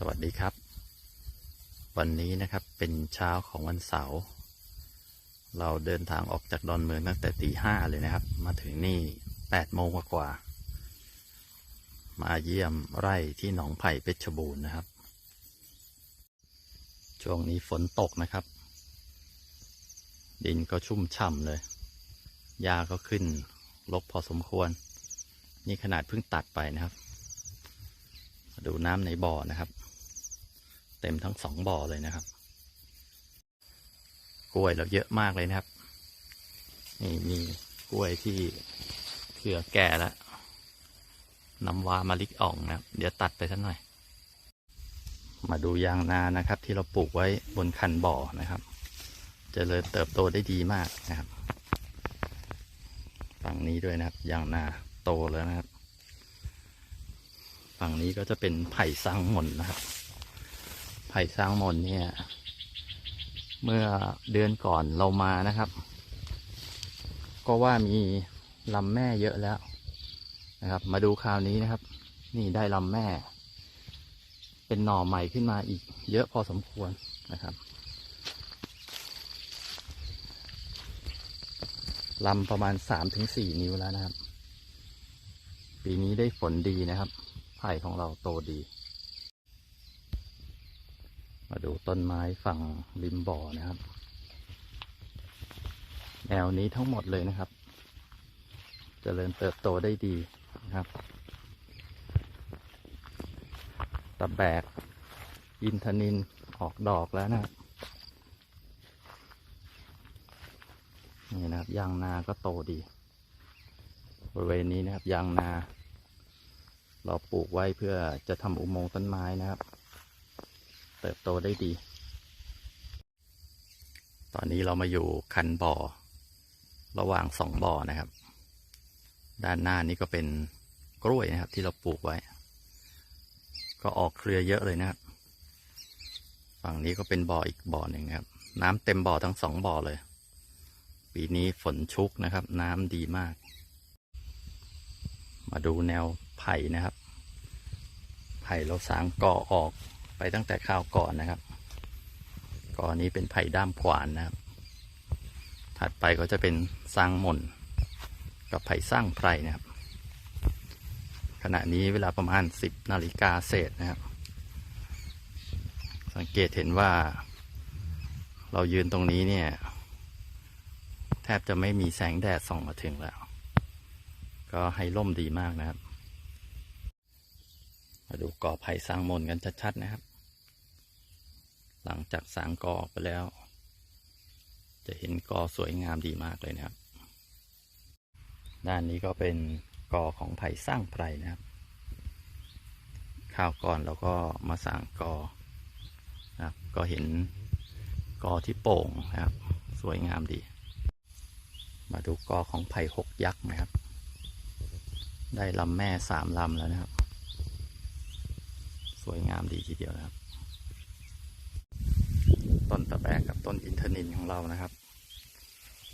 สวัสดีครับ วันนี้นะครับเป็นเช้าของวันเสาร์เราเดินทางออกจากดอนเมืองตั้งแต่ตีห้าเลยนะครับ มาถึงนี่แปดโมงกว่า มาเยี่ยมไร่ที่หนองไผ่เพชรบูรณ์นะครับ ช่วงนี้ฝนตกนะครับ ดินก็ชุ่มฉ่ำเลยหญ้าก็ขึ้นรกพอสมควร นี่ขนาดเพิ่งตัดไปนะครับ ดูน้ำในบ่อนะครับ เต็มทั้งสองบ่อเลยนะครับ กล้วยเราเยอะมากเลยนะครับ นี่มีกล้วยที่เครือแก่แล้วน้ำวามาลิกอ่องนะครับ เดี๋ยวตัดไปสักหน่อย มาดูยางนานะครับ ที่เราปลูกไว้บนคันบ่อนะครับจเจริญเติบโตได้ดีมากนะครับฝั่งนี้ด้วยนะครับยางนาโตแล้วนะครับ ฝั่งนี้ก็จะเป็นไผ่สร้างมนนะครับ ไผ่สร้างมนเนี่ย เมื่อเดือนก่อนเรามานะครับ ก็ว่ามีลำแม่เยอะแล้วนะครับ มาดูคราวนี้นะครับ นี่ได้ลำแม่ เป็นหน่อใหม่ขึ้นมาอีก เยอะพอสมควรนะครับลำประมาณสามถึงสี่นิ้วแล้วนะครับ ปีนี้ได้ฝนดีนะครับ ไผ่ของเราโตดี มาดูต้นไม้ฝั่งริมบ่อนะครับ แนวนี้ทั้งหมดเลยนะครับจเจริญเติบโตได้ดีนะครับตะแบก อินทนินออกดอกแล้วนะครับนี่นะครับ ยางนาก็โตดี บริเวณนี้นะครับ ยางนา เราปลูกไว้เพื่อจะทำอุโมงค์ต้นไม้นะครับ เติบโตได้ดี ตอนนี้เรามาอยู่คันบ่อ ระหว่างสองบ่อนะครับ ด้านหน้านี้ก็เป็นกล้วยนะครับ ที่เราปลูกไว้ ก็ออกเครือเยอะเลยนะครับ ฝั่งนี้ก็เป็นบ่ออีกบ่อหนึ่งครับ น้ำเต็มบ่อทั้งสองบ่อเลย ปีนี้ฝนชุกนะครับ น้ำดีมาก มาดูแนวไผ่นะครับไผ่เราสางก่อออก ไปตั้งแต่คราวก่อนนะครับก่อนนี้เป็นไผ่ด้ามขวานนะครับ ถัดไปก็จะเป็นสร้างหม่นกับไผ่สร้างไพรนะครับ ขณะนี้เวลาประมาณสิบนาฬิกาเศษนะครับ สังเกตเห็นว่า เรายืนตรงนี้เนี่ย แทบจะไม่มีแสงแดดส่องมาถึงแล้ว ก็ให้ร่มดีมากนะครับ มาดูกอไผ่สร้างมนกันชัดๆนะครับ งจากสางกอออกไปแล้ว จะเห็นกอสวยงามดีมากเลยนะครับ ด้านนี้ก็เป็นกอของไผ่สร้างไพรนะครับข้าวก่อนเราก็มาสางกอนะครับ ก็เห็นกอที่โป่งนะครับ สวยงามดี มาดูกอของไผ่หกยักษ์นะครับ ได้ลำแม่สามลำแล้วนะครับ สวยงามดีทีเดียวนะครับ ตะแบกกับต้นอินทนินของเรานะครับ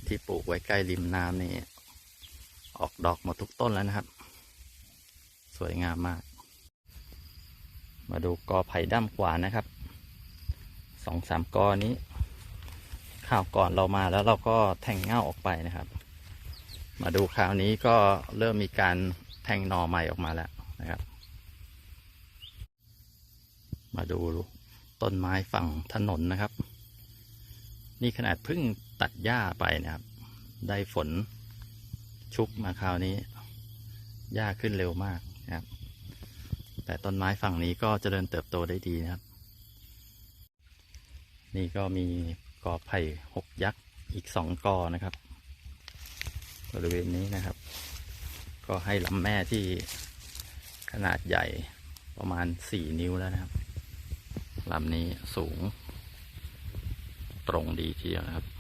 ที่ปลูกไว้ใกล้ริมน้ำนี่ออกดอกหมดทุกต้นแล้วนะครับ สวยงามมาก มาดูกอไผ่ด้ามขวานนะครับสองสามกอนี้ข่าวก่อนเรามาแล้วเราก็แทงเง่าออกไปนะครับ มาดูคราวนี้ก็เริ่มมีการแทงหน่อใหม่ออกมาแล้วนะครับ มาดูต้นไม้ฝั่งถนนนะครับ นี่ขนาดเพิ่งตัดหญ้าไปนะครับ ได้ฝนชุกมาคราวนี้หญ้าขึ้นเร็วมากนะครับ แต่ต้นไม้ฝั่งนี้ก็เจริญเติบโตได้ดีนะครับ นี่ก็มีกอไผ่หกยักษ์อีกสองกอนะครับบริเวณนี้นะครับ ก็ให้ลำแม่ที่ขนาดใหญ่ประมาณสี่นิ้วแล้วนะครับลำนี้สูง ตรงดีทีเดียวนะครับ